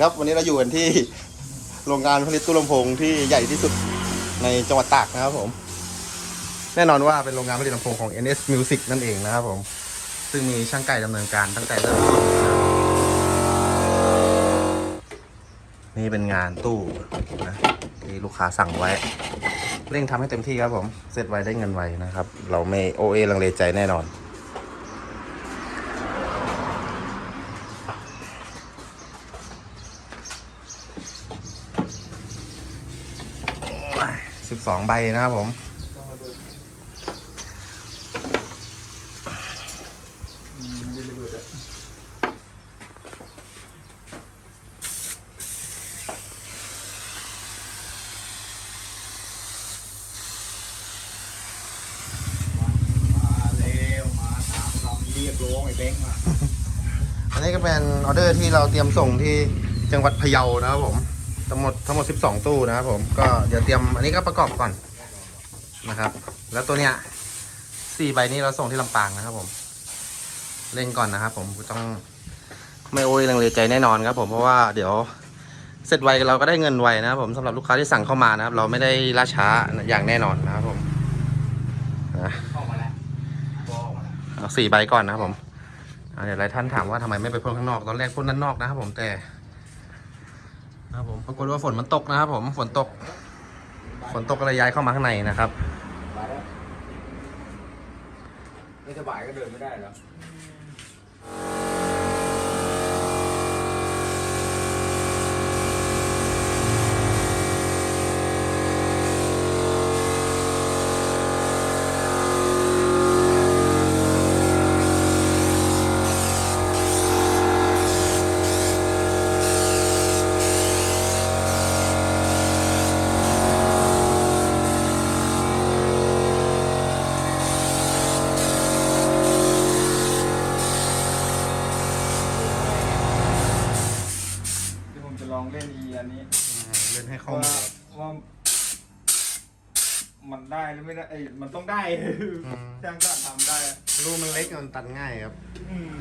ครับ วันนี้เราอยู่กันที่โรงงานผลิตตู้ลำโพงที่ใหญ่ที่สุดในจังหวัดตากนะครับผม แน่นอนว่าเป็นโรงงานผลิตลำโพงของ NS Music นั่นเองนะครับผม ซึ่งมีช่างไก่ดำเนินการตั้งแต่เริ่มต้นนี่เป็นงานตู้นะที่ลูกค้าสั่งไว้ เร่งทำให้เต็มที่ครับผม เสร็จไวได้เงินไวนะครับ เราไม่โอเอลังเลใจแน่นอน สิบสองใบนะครับผมมาเร็วมาตามคำเรียกร้องไอ้แบงค์มาอันนี้ก็เป็นออเดอร์ที่เราเตรียมส่งที่จังหวัดพะเยานะครับผม ทั้งหมดทั้งหมด 12 ตู้นะครับผมก็เดี๋ยวเตรียมอันนี้ก็ประกอบก่อนนะครับ แล้วตัวเนี้ยสี่ใบนี้เราส่งที่ลำปางนะครับผมเร่งก่อนนะครับผมต้องไม่โอ้ยลังเลใจแน่นอนครับ ผมเพราะว่าเดี๋ยวเสร็จไวเราก็ได้เงินไวนะครับผมสำหรับลูกค้าที่สั่งเข้ามานะครับ เราไม่ได้ล่าช้าอย่างแน่นอนนะครับผมนะสี่ใบก่อนนะครับผมเดี๋ยวหลายท่านถามว่าทำไมไม่ไปพ่นข้างนอกตอนแรกพ่นด้านนอกนะครับผมแต่ นะครับผมปรากฏว่าฝนมันตกนะครับผมฝนตก ฝนตกก็เลยย้ายเข้ามาข้างในนะครับไปแล้วไม่สบายก็เดินไม่ได้แล้ว องเล่นอีอันนี้เล่นให้เข้าว่ามาว่ามันได้หรือไม่ได้เอ้ยมันต้องได้อืมช่างก็ทำได้อะรูมันเล็กมันตันง่ายครับ อืม